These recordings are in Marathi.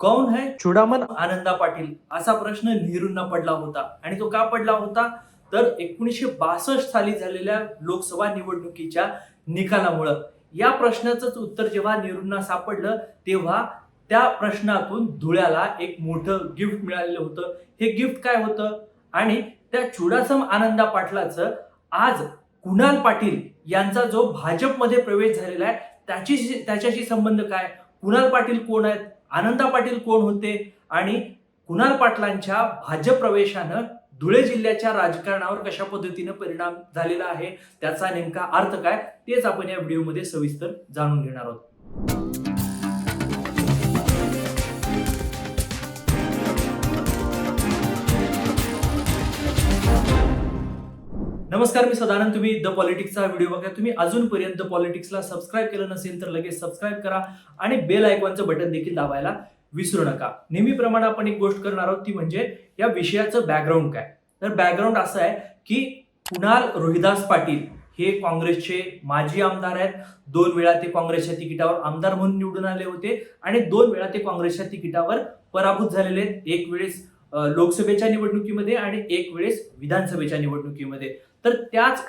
कौन है? चुडामन आनंदा पाटील. असा प्रश्न नेहरूंना पडला होता. आणि तो का पडला होता? तर एकोणीसशे बासष्ट साली झालेल्या लोकसभा निवडणुकीच्या निकालामुळं. या प्रश्नाचंच उत्तर जेव्हा नेहरूंना सापडलं तेव्हा त्या प्रश्नातून धुळ्याला एक मोठं गिफ्ट मिळालेलं होतं. हे गिफ्ट काय होतं? आणि त्या चुडासम आनंदा पाटलाचं आज कुणाल पाटील यांचा जो भाजपमध्ये प्रवेश झालेला आहे त्याची त्याच्याशी संबंध काय? कुणाल पाटील कोण आहेत? आनंदा पाटील कोण होते आणि कुणाल पाटलांच्या भाजप प्रवेशानं धुळे जिल्ह्याच्या राजकारणावर कशा पद्धतीनं परिणाम झालेला आहे? त्याचा नेमका अर्थ काय? तेच आपण या व्हिडिओमध्ये सविस्तर जाणून घेणार आहोत. नमस्कार मी सदानंद. तुम्ही द पॉलिटिक्सचा व्हिडिओ बघा तुम्ही अजूनपर्यंत पॉलिटिक्सला सबस्क्राईब केलं नसेल तर लगेच सबस्क्राईब करा आणि बेल आयकॉनचं बटन देखील दाबायला विसरू नका. नेहमीप्रमाणे आपण एक गोष्ट करणार आहोत ती म्हणजे या विषयाचं बॅकग्राऊंड काय? तर बॅकग्राऊंड असं आहे की कुणाल रोहिदास पाटील हे काँग्रेसचे माजी आमदार आहेत. दोन वेळा ते काँग्रेसच्या तिकिटावर आमदार म्हणून निवडून आले होते आणि दोन वेळा ते काँग्रेसच्या तिकिटावर पराभूत झालेले आहेत. एक वेळेस लोकसभेच्या निवडणुकीमध्ये आणि एक वेळेस विधानसभेच्या निवडणुकीमध्ये. तर त्याच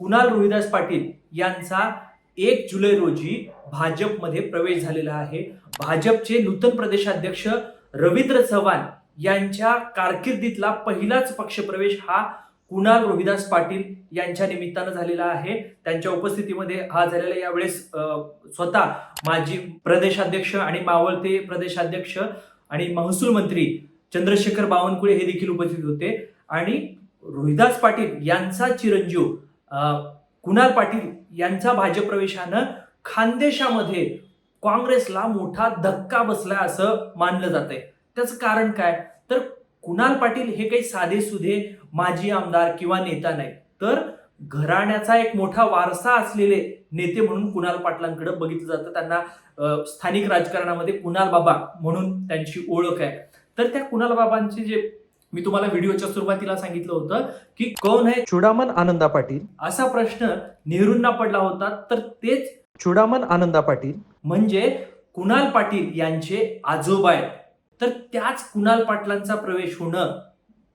कुणाल रोहिदास पाटील यांचा एक जुलै रोजी भाजपमध्ये प्रवेश झालेला आहे. भाजपचे नूतन प्रदेशाध्यक्ष रवींद्र चव्हाण यांच्या कारकिर्दीतला पहिलाच पक्षप्रवेश हा कुणाल रोहिदास पाटील यांच्या निमित्तानं झालेला आहे. त्यांच्या उपस्थितीमध्ये हा झालेला यावेळेस स्वतः माजी प्रदेशाध्यक्ष आणि मावळते प्रदेशाध्यक्ष आणि महसूल मंत्री चंद्रशेखर बावनकुळे हे देखील उपस्थित होते. आणि रोहिदास पाटील यांचा चिरंजीव कुणाल पाटील यांचा भाजप प्रवेशानं खानदेशामध्ये काँग्रेसला मोठा धक्का बसला असं मानलं जात आहे त्याचं कारण काय? तर कुणाल पाटील हे काही साधे सुधे माजी आमदार किंवा नेता नाही. तर घराण्याचा एक मोठा वारसा असलेले नेते म्हणून कुणाल पाटलांकडे बघितलं जातं. त्यांना स्थानिक राजकारणामध्ये कुणाल बाबा म्हणून त्यांची ओळख आहे. तर त्या कुणाल बाबांचे जे मी तुम्हाला व्हिडिओच्या सुरुवातीला सांगितलं होतं की कोण आहे? चुडामन आनंदा पाटील. असा प्रश्न नेहरूंना पडला होता. तर तेच चुडामन आनंदा पाटील. म्हणजे कुणाल पाटील यांचे आजोबा आहेत. तर त्याच कुणाल पाटलांचा प्रवेश होणं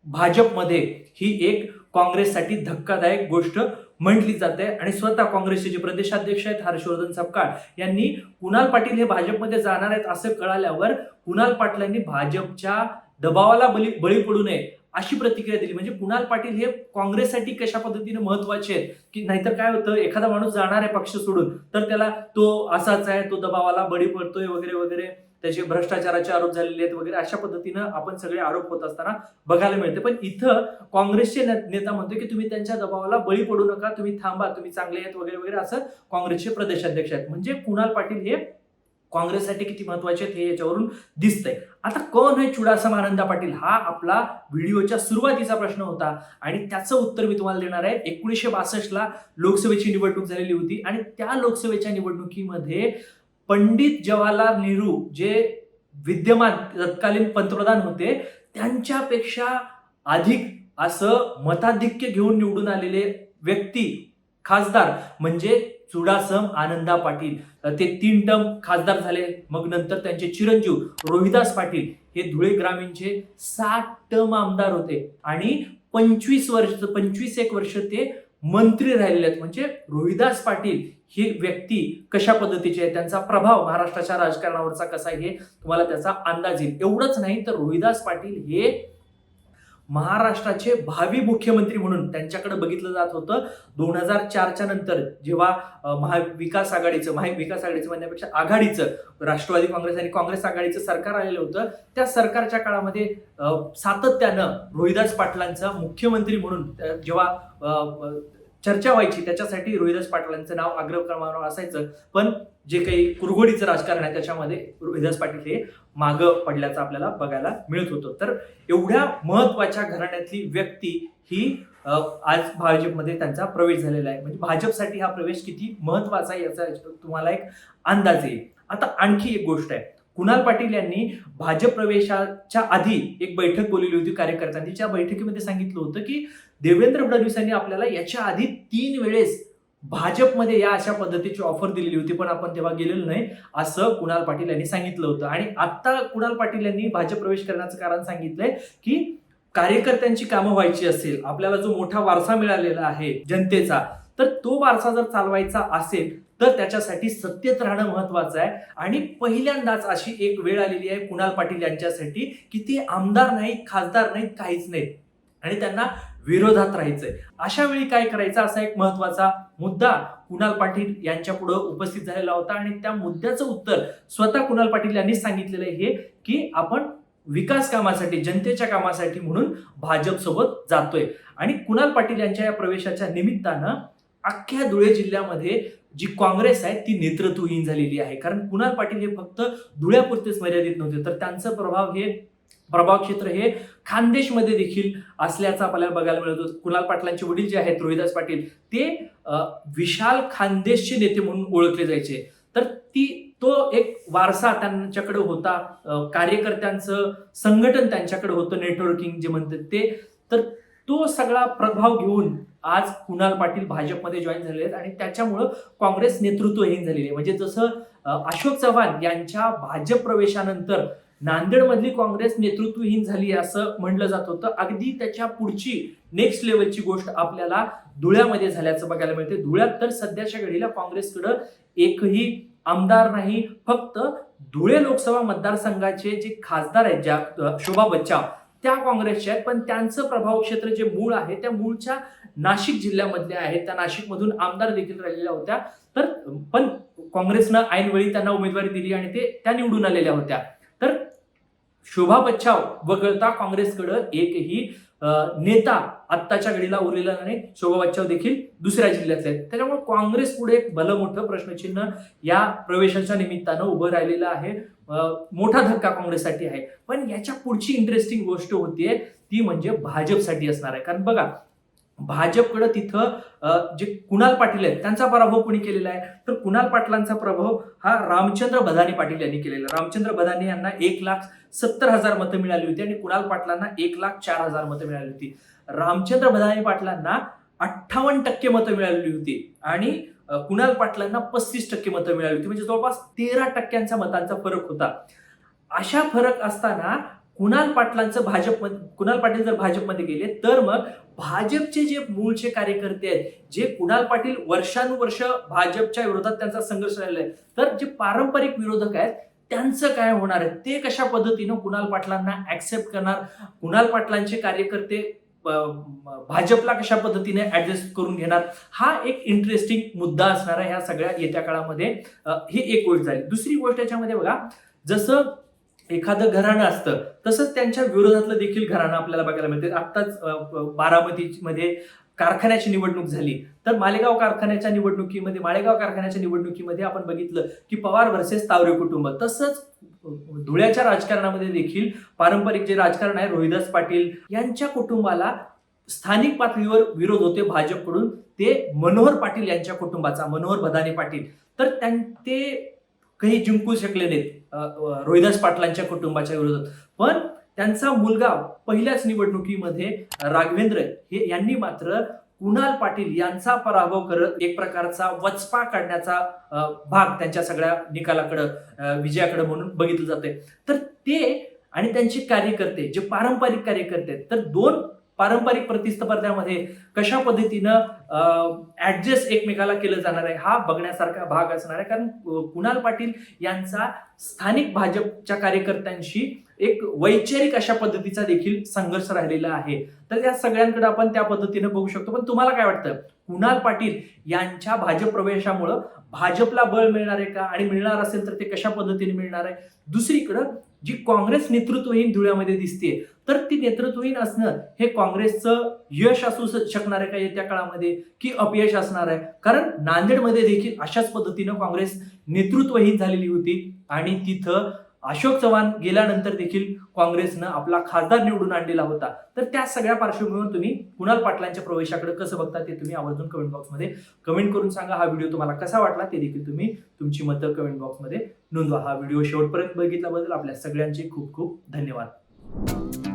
भाजपमध्ये ही एक काँग्रेससाठी धक्कादायक गोष्ट म्हटली जाते. आणि स्वतः काँग्रेसचे जे प्रदेशाध्यक्ष आहेत हर्षवर्धन सपकाळ यांनी कुणाल पाटील हे भाजपमध्ये जाणार आहेत असं कळाल्यावर कुणाल पाटलांनी भाजपच्या दबावाला बळी बळी पडू नये अशी प्रतिक्रिया दिली. म्हणजे कुणाल पाटील हे काँग्रेससाठी कशा पद्धतीने महत्त्वाचे आहेत? की नाहीतर काय होतं? एखादा माणूस जाणार आहे पक्ष सोडून तर त्याला तो असाच आहे तो दबावाला बळी पडतोय वगैरे वगैरे. त्याचे भ्रष्टाचाराचे आरोप झालेले आहेत वगैरे अशा पद्धतीनं आपण सगळे आरोप होत असताना बघायला मिळते. पण इथं काँग्रेसचे नेता म्हणतो की तुम्ही त्यांच्या दबावाला बळी पडू नका तुम्ही थांबा तुम्ही चांगले आहेत वगैरे वगैरे असं काँग्रेसचे प्रदेशाध्यक्ष आहेत. म्हणजे कुणाल पाटील हे काँग्रेससाठी किती महत्त्वाचे आहेत हे याच्यावरून दिसतंय. आता कोण आहे चुडासा आनंदा पाटील? हा आपला व्हिडिओच्या सुरुवातीचा प्रश्न होता आणि त्याचं उत्तर मी तुम्हाला देणार आहे. एकोणीसशे बासष्टला लोकसभेची निवडणूक झालेली होती आणि त्या लोकसभेच्या निवडणुकीमध्ये पंडित जवाहरलाल नेहरू जे विद्यमान तत्कालीन पंतप्रधान होते त्यांच्यापेक्षा अधिक असं मताधिक्य घेऊन निवडून आलेले व्यक्ती खासदार म्हणजे चुडासम आनंदा पाटील. ते तीन टर्म खासदार झाले मग नंतर त्यांचे चिरंजीव रोहिदास पाटील हे धुळे ग्रामीणचे सात टर्म आमदार होते. आणि पंचवीस वर्ष पंचवीस एक वर्ष ते मंत्री राहिलेले आहेत. म्हणजे रोहिदास पाटील ही व्यक्ती कशा पद्धतीची आहे त्यांचा प्रभाव महाराष्ट्राच्या राजकारणावरचा कसा आहे हे तुम्हाला त्याचा अंदाज येईल. एवढंच नाही तर रोहिदास पाटील हे महाराष्ट्राचे भावी मुख्यमंत्री म्हणून त्यांच्याकडे बघितलं जात होतं. दोन हजार चारच्या नंतर जेव्हा महाविकास आघाडीचं महाविकास आघाडीचं म्हणण्यापेक्षा आघाडीचं राष्ट्रवादी काँग्रेस आणि काँग्रेस आघाडीचं सरकार आलेलं होतं त्या सरकारच्या काळामध्ये सातत्यानं रोहिदास पाटलांचा मुख्यमंत्री म्हणून जेव्हा चर्चा व्हायची त्याच्यासाठी रोहिदास पाटलांचं नाव अग्रक्रमावर असायचं. पण जे काही कुरघोडीचं राजकारण आहे त्याच्यामध्ये रोहिदास पाटील हे मागं पडल्याचं आपल्याला बघायला मिळत होतं. तर एवढ्या महत्त्वाच्या घराण्यातली व्यक्ती ही आज भाजपमध्ये त्यांचा प्रवेश झालेला आहे. म्हणजे भाजपसाठी हा प्रवेश किती महत्त्वाचा आहे याचा तुम्हाला एक अंदाज येईल. आता आणखी एक गोष्ट आहे. कुणाल पाटील यांनी भाजप प्रवेशाच्या आधी एक बैठक बोलवली होती कार्यकर्त्यांनी. त्या बैठकीमध्ये सांगितलं होतं की देवेंद्र फडणवीस यांनी आपल्याला याच्या आधी तीन वेळेस भाजपमध्ये या अशा पद्धतीची ऑफर दिलेली होती पण आपण तेव्हा गेलेलो नाही असं कुणाल पाटील यांनी सांगितलं होतं. आणि आता कुणाल पाटील यांनी भाजप प्रवेश करण्याचं कारण सांगितलंय की कार्यकर्त्यांची कामं व्हायची असेल आपल्याला जो मोठा वारसा मिळालेला आहे जनतेचा तर तो वारसा जर चालवायचा असेल तर त्याच्यासाठी सत्तेत राहणं महत्वाचं आहे. आणि पहिल्यांदाच अशी एक वेळ आलेली आहे कुणाल पाटील यांच्यासाठी की ते आमदार नाहीत खासदार नाहीत काहीच नाहीत. आणि त्यांना विरोधात राहायचंय. अशा वेळी काय करायचं? असा एक महत्त्वाचा मुद्दा कुणाल पाटील यांच्या पुढे उपस्थित झालेला होता. आणि त्या मुद्द्याचं उत्तर स्वतः कुणाल पाटील यांनी सांगितलेलं आहे हे की आपण विकास कामासाठी जनतेच्या कामासाठी म्हणून भाजप सोबत जातोय. आणि कुणाल पाटील यांच्या या प्रवेशाच्या निमित्तानं अख्ख्या धुळे जिल्ह्यामध्ये जी काँग्रेस आहे ती नेतृत्वहीन झालेली आहे. कारण कुणाल पाटील हे फक्त धुळ्यापुरतेच मर्यादित नव्हते. तर त्यांचं प्रभाव हे प्रभाव क्षेत्र हे खानदेशमध्ये देखील असल्याचं आपल्याला बघायला मिळतो कुणाल पाटलांचे वडील जे आहेत रोहिदास पाटील ते विशाल खानदेशचे नेते म्हणून ओळखले जायचे. तर ती तो एक वारसा त्यांच्याकडे होता. कार्यकर्त्यांचं संघटन त्यांच्याकडे होतं नेटवर्किंग जे म्हणतात ते. तर तो सगळा प्रभाव घेऊन आज कुणाल पाटील भाजपमध्ये जॉईन झालेले आहेत आणि त्याच्यामुळं काँग्रेस नेतृत्वहीन झालेली आहे. म्हणजे जसं अशोक चव्हाण यांच्या भाजप प्रवेशानंतर नांदेडमधली काँग्रेस नेतृत्वहीन झाली असं म्हटलं जात होतं. अगदी त्याच्या पुढची नेक्स्ट लेवलची गोष्ट आपल्याला धुळ्यामध्ये झाल्याचं बघायला मिळते. धुळ्यात तर सध्याच्या घडीला काँग्रेसकडं एकही आमदार नाही फक्त धुळे लोकसभा मतदारसंघाचे जे खासदार आहेत ज्या शोभा बच्चाव त्या काँग्रेसच्या आहेत पण त्यांचं प्रभाव क्षेत्र जे मूळ आहे त्या मूळच्या नाशिक जिल्ह्यामधले आहेत. त्या नाशिकमधून आमदार देखील राहिलेल्या होत्या. तर पण काँग्रेसनं ऐनवेळी त्यांना उमेदवारी दिली आणि ते त्या निवडून आलेल्या होत्या. तर शोभा बच्चाव वगळता काँग्रेसकडं एकही नेता आत्ताच्या घडीला उरलेला नाही. शोभा बच्चाव देखील दुसऱ्या जिल्ह्यातले आहेत. त्याच्यामुळे काँग्रेस पुढे एक भलं मोठं प्रश्नचिन्ह या प्रवेशाच्या निमित्तानं उभं राहिलेलं आहे. मोठा धक्का काँग्रेससाठी आहे. पण याच्या पुढची इंटरेस्टिंग गोष्ट होतीये ती म्हणजे भाजपसाठी असणार आहे. कारण बघा भाजपकडं तिथं जे कुणाल पाटील आहेत त्यांचा पराभव कोणी केलेला आहे? तर कुणाल पाटलांचा प्रभाव हा रामचंद्र बधानी पाटील यांनी केलेला. रामचंद्र बधानी यांना एक लाख सत्तर हजार मतं मिळाली होती आणि कुणाल पाटलांना एक लाख चार हजार मतं मिळाली होती. रामचंद्र बधानी पाटलांना अठ्ठावन्न टक्के मतं मिळालेली होती आणि कुणाल पाटलांना पस्तीस टक्के मतं मिळाली होती. म्हणजे जवळपास तेरा टक्क्यांचा मतांचा फरक होता. अशा फरक असताना कुणाल पाटलांचं भाजप कुणाल पाटील जर भाजपमध्ये गेले तर मग भाजपचे जे मूळचे कार्यकर्ते आहेत जे कुणाल पाटील वर्षानुवर्ष भाजपच्या विरोधात त्यांचा संघर्ष राहिला आहे तर जे पारंपरिक विरोधक आहेत त्यांचं काय होणार आहे? ते कशा पद्धतीनं कुणाल पाटलांना ऍक्सेप्ट करणार? कुणाल पाटलांचे कार्यकर्ते भाजपला कशा पद्धतीने ऍडजस्ट करून घेणार? हा एक इंटरेस्टिंग मुद्दा असणार आहे ह्या सगळ्या येत्या काळामध्ये. ही एक गोष्ट झाली. दुसरी गोष्ट याच्यामध्ये बघा जसं एखादं घराणं असतं तसंच त्यांच्या विरोधातलं देखील घराणं आपल्याला बघायला मिळते. आत्ताच बारामतीमध्ये कारखान्याची निवडणूक झाली. तर मालेगाव कारखान्याच्या निवडणुकीमध्ये माळेगाव कारखान्याच्या निवडणुकीमध्ये आपण बघितलं की पवार वर्सेस तावरे कुटुंब. तसंच धुळ्याच्या राजकारणामध्ये देखील पारंपरिक जे राजकारण आहे रोहिदास पाटील यांच्या कुटुंबाला स्थानिक पातळीवर विरोध होते भाजपकडून. ते मनोहर पाटील यांच्या कुटुंबाचा मनोहर भदाने पाटील. तर त्यां ते काही जिंकू शकले नाहीत. रोहिदास पाटलांच्या कुटुंबाच्या विरोधात. पण त्यांचा मुलगा पहिल्याच निवडणुकीमध्ये राघवेंद्र हे यांनी मात्र कुणाल पाटील यांचा पराभव करत एक प्रकारचा वचपा काढण्याचा भाग त्यांच्या सगळ्या निकालाकडं विजयाकडे म्हणून बघितलं जाते तर ते आणि त्यांचे कार्यकर्ते जे पारंपरिक कार्यकर्ते आहेत तर दोन पारंपरिक प्रतिस्पर्ध्यामध्ये कशा पद्धतीनं ऍडजस्ट एकमेकाला केलं जाणार आहे हा बघण्यासारखा भाग असणार आहे. कारण कुणाल पाटील यांचा स्थानिक भाजपच्या कार्यकर्त्यांशी एक वैचारिक अशा पद्धतीचा देखील संघर्ष राहिलेला आहे. तर त्या सगळ्यांकडे आपण त्या पद्धतीने बघू शकतो. पण तुम्हाला काय वाटतं? कुणाल पाटील यांच्या भाजप प्रवेशामुळं भाजपला बळ मिळणार आहे का? आणि मिळणार असेल तर ते कशा पद्धतीने मिळणार आहे? दुसरीकडं जी काँग्रेस नेतृत्वहीन धुळ्यामध्ये दिसते तर ती नेतृत्वहीन असणं हे काँग्रेसचं यश असू शकणार आहे का येत्या काळामध्ये? की अपयश असणार आहे? कारण नांदेडमध्ये देखील अशाच पद्धतीनं काँग्रेस नेतृत्वहीन झालेली होती आणि तिथं अशोक चव्हाण गेल्यानंतर देखील काँग्रेसनं आपला खासदार निवडून आणलेला होता. तर त्या सगळ्या पार्श्वभूमीवर तुम्ही कुणाल पाटलांच्या प्रवेशाकडे कसं बघता ते तुम्ही आवर्जून कमेंट बॉक्समध्ये कमेंट करून सांगा. हा व्हिडिओ तुम्हाला कसा वाटला ते देखील तुम्ही तुमची मतं कमेंट बॉक्समध्ये नोंदवा. हा व्हिडिओ शेवटपर्यंत बघितल्याबद्दल आपल्या सगळ्यांचे खूप खूप धन्यवाद.